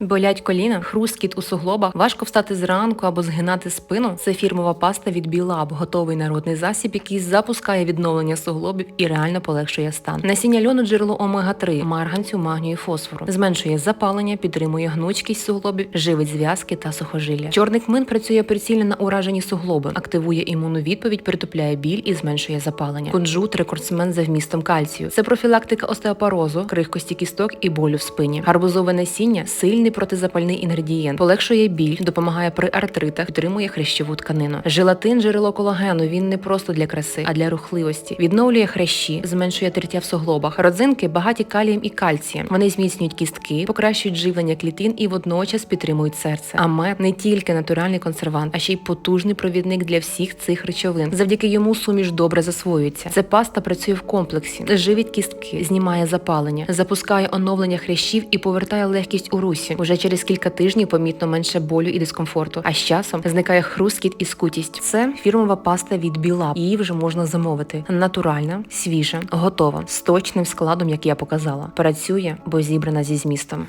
Болять коліна, хрускіт у суглобах, важко встати зранку або згинати спину. Це фірмова паста від Білаб, готовий народний засіб, який запускає відновлення суглобів і реально полегшує стан. Насіння льону джерело омега 3 марганцю, магнію, фосфору, зменшує запалення, підтримує гнучкість суглобів, живить зв'язки та сухожилля. Чорний кмин працює прицільно на уражені суглоби, активує імунну відповідь, притупляє біль і зменшує запалення. Кунжут рекордсмен за вмістом кальцію. Це профілактика остеопорозу, крихкості кісток і болю в спині. Гарбузове насіння сильний протизапальний інгредієнт, полегшує біль, допомагає при артритах, підтримує хрящову тканину. Желатин джерело колагену. Він не просто для краси, а для рухливості. Відновлює хрящі, зменшує тертя в суглобах. Родзинки багаті калієм і кальцієм. Вони зміцнюють кістки, покращують живлення клітин і водночас підтримують серце. А мед не тільки натуральний консервант, а ще й потужний провідник для всіх цих речовин. Завдяки йому суміш добре засвоюється. Це паста працює в комплексі, живить кістки, знімає запалення, запускає оновлення хрящів і повертає легкість у русі. Уже через кілька тижнів помітно менше болю і дискомфорту. А з часом зникає хрускіт і скутість. Це фірмова паста від Біла. Її вже можна замовити. Натуральна, свіжа, готова з точним складом, як я показала. Працює, бо зібрана зі змістом.